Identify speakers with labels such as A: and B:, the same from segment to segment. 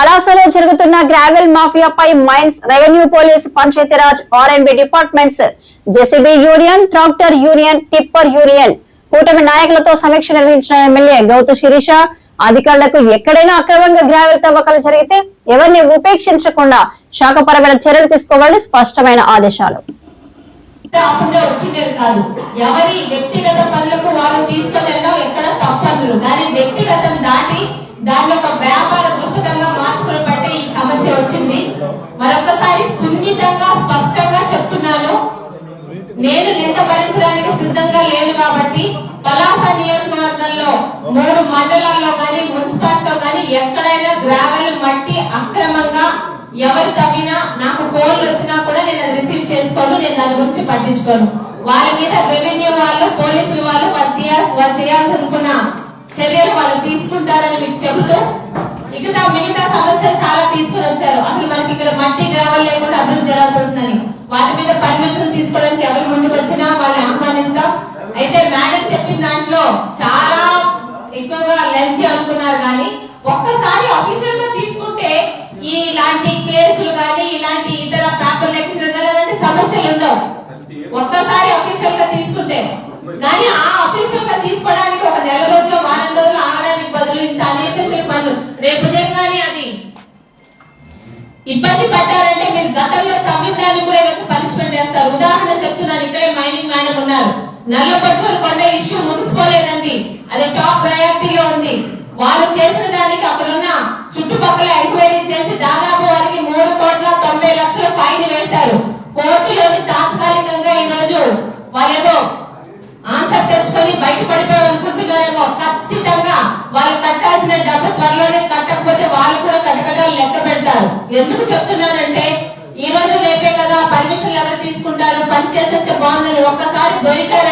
A: పలాసలో జరుగుతున్న gravel మాఫియాపై mines revenue police Panchayati Raj R B departments JCB union tractor union tipper union. కూటమి నాయకులతో సమీక్ష నిర్వహించిన ఎమ్మెల్యే గౌతు శిరీష అధికారులకు ఎక్కడైనా అక్రమంగా గ్రావెల్ తవ్వకాలు జరిగితే ఎవరిని ఉపేక్షించకుండా శాఖపరమైన చర్యలు తీసుకోవాలని స్పష్టమైన ఆదేశాలు.
B: రాకుండా వచ్చిండేది కాదు. ఎవరి వ్యక్తిగత పనులకు వారు తీసుకొని వెళ్ళడం ఎక్కడ తప్పదు. కానీ వ్యక్తిగతం దాటి దాని యొక్క వ్యాపార దృక్పథంగా మార్పులు పట్టే ఈ సమస్య వచ్చింది. మరొకసారి సున్నితంగా స్పష్టంగా చెప్తున్నాను. నేను నింద భరించడానికి సిద్ధంగా లేను కాబట్టి పలాస నియోజకవర్గంలో మూడు మండలాల్లో కానీ మున్సిపాలిటీలో కానీ ఎక్కడైనా గ్రావెల్ మట్టి అక్రమంగా ఎవరు తవ్వినా నాకు ఫోన్లు వచ్చినా కూడా నేను అది రిసీవ్ చేసుకోను నేను దాని గురించి పట్టించుకోను. వాళ్ళ మీద రెవెన్యూ వాళ్ళు పోలీసులు వాళ్ళు వారు వారు చేయాల్సి అనుకున్న చర్యలు వాళ్ళు తీసుకుంటారని మీకు చెబుతూ మిగతా మిగతా సమస్యలు చాలా తీసుకుని వచ్చారు. అసలు మనకి ఇక్కడ మట్టి గ్రావెల్ లేకుండా అభివృద్ధి జరుగుతుందని. వాటి మీద పర్మిషన్ తీసుకోవడానికి ఎవరు ముందుకు వచ్చినా వాళ్ళని ఆహ్వానిస్తాం. అయితే మేడం చెప్పిన దాంట్లో చాలా ఎక్కువగా లెంత్ అనుకున్నారు కానీ ఒక్కసారి అఫీషియల్ ఇలాంటి కేసులు కానీ ఇలాంటి ఇతర పేపర్ లెక్చర్ సమస్యలు ఉండవు. ఒక్కసారి అఫీషియల్గా తీసుకుంటే. కానీ ఆ అఫీషియల్గా తీసుకోవడానికి ఒక నెల రోజులు వారం రోజులు ఆగడానికి బదులు ఇంత అన్అఫీషియల్ పనులు. రేపు కానీ అది ఇబ్బంది పడ్డారంటే మీరు గతంలో తమిళనాడు కూడా ఏదో పనిష్మెంట్ చేస్తారు ఉదాహరణ చెప్తున్నాను ఇక్కడే మైనింగ్ మేడం ఉన్నారు. నల్ల కొండ ఇష్యూ ముగిసిపోలేదండి. అది టాప్ ప్రయారిటీలో ఉంది. వారు చేసిన దానికి అక్కడ వాళ్ళేమో ఆన్సర్ తెచ్చుకొని బయట పడిపోయి అనుకుంటున్నారేమో ఖచ్చితంగా వాళ్ళు కట్టాల్సిన డబ్బు త్వరలోనే కట్టకపోతే వాళ్ళు కూడా కటకటాలు లెక్క పెడతారు. ఎందుకు చెప్తున్నానంటే ఈ రోజు రేపే కదా పర్మిషన్లు ఎవరు తీసుకుంటారు? పని చేసేస్తే బాగుందని ఒక్కసారి దొరికారు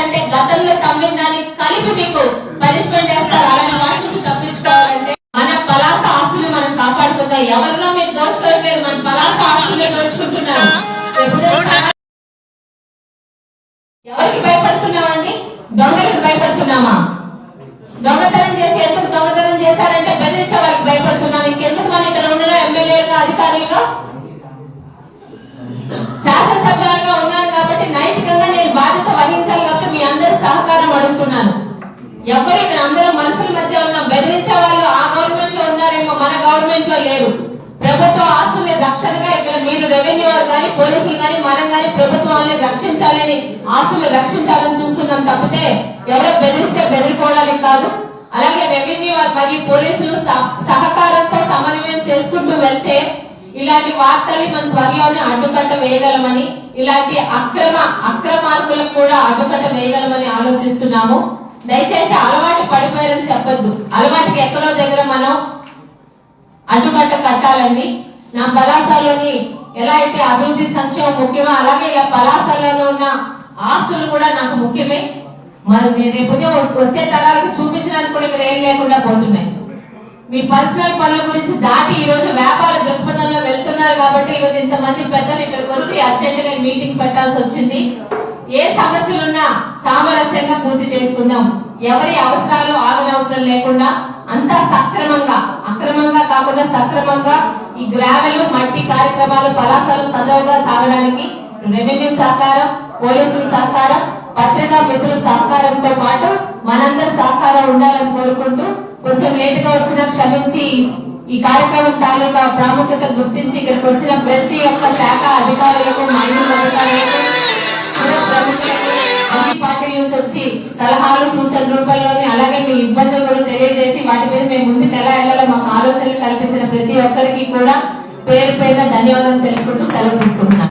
B: దొంగలకు భయపడుతున్నామా? దొంగతనం చేసి ఎందుకు దొంగతనం చేశారంటే బెదిరించే వాళ్ళకి భయపడుతున్నాం. ఇంకెందుకు మనం ఇక్కడ ఉండడం ఎమ్మెల్యేలుగా అధికారులుగా? శాసనసభ్యులుగా ఉన్నాను కాబట్టి నైతికంగా నేను బాధ్యత వహించాలి కాబట్టి మీ అందరి సహకారం అడుగుతున్నాను ఎవరు ఇక్కడ అందరూ మనుషుల మధ్య ఉన్న బెదిరించే వాళ్ళు ఆ గవర్నమెంట్లో ఉన్నారేమో మన గవర్నమెంట్లో లేరు. ప్రభుత్వ ఆస్తుల్ని రక్షణగా ఇక్కడ మీరు రెవెన్యూ కానీ పోలీసులు కానీ మనం కానీ ప్రభుత్వాన్ని రక్షించాలని ఆస్తులు రక్షించాలని చూస్తున్నాం తప్పితే ఎవరో బెదిరిస్తే బెదిరిపోవడానికి కాదు. అలాగే రెవెన్యూ మరియు పోలీసులు సహకారంతో సమన్వయం చేసుకుంటూ వెళ్తే ఇలాంటి వార్తల్ని మనం త్వరలోనే అడ్డుకట్ట వేయగలమని ఇలాంటి అక్రమ అక్రమార్కులకు కూడా అడ్డుకట్ట వేయగలమని ఆలోచిస్తున్నాము. దయచేసి అలవాటు పడిపోయారని చెప్పొద్దు. అలవాటుకి ఎక్కడో దగ్గర మనం అడ్డుకట్ట నా పలాసలోని ఎలా అయితే అభివృద్ధి సంక్షేమం ముఖ్యమో అలాగే ఇలా పలాసలలో ఉన్న ఆస్తులు కూడా నాకు ముఖ్యమే. మరి నేను వచ్చే తరాలకు చూపించడానికి కూడా ఇక్కడ ఏం లేకుండా పోతున్నాయి. మీ పర్సనల్ పనుల గురించి దాటి ఈ రోజు వ్యాపార దృక్పథంలో వెళ్తున్నారు కాబట్టి ఈ రోజు ఇంతమంది పెద్దలు ఇక్కడికి వచ్చి అర్జెంట్గా మీటింగ్ పెట్టాల్సి వచ్చింది. ఏ సమస్యలున్నా సామరస్యంగా పూర్తి చేసుకుందాం. ఎవరి అవసరాలు ఆగనవసరం లేకుండా అంతా సక్రమంగా అక్రమంగా కాకుండా సక్రమంగా ఈ గ్రావెలు మట్టి కార్యక్రమాలు పలాసాలు సజావుగా సాగడానికి రెవెన్యూ సహకారం పోలీసుల సహకారం పత్రికా మిత్రుల సహకారంతో పాటు మనందరి సహకారం ఉండాలని కోరుకుంటూ కొంచెం లేట్గా వచ్చినా క్షమించి ఈ కార్యక్రమం తాలూకా ప్రాముఖ్యత గుర్తించి ఇక్కడికి వచ్చిన ప్రతి ఒక్క శాఖ అధికారులకు పార్టీ నుంచి వచ్చి సలహాలు సూచనల రూపంలోనే అలాగే మీ ఇబ్బంది కూడా తెలియజేసి వాటి మీద మేము ముందుకు ఎలా వెళ్ళాలో మాకు ఆలోచనలు కల్పించిన ప్రతి ఒక్కరికి కూడా పేరు పేరున ధన్యవాదాలు తెలుపుకుంటూ సెలవు తీసుకుంటున్నాను.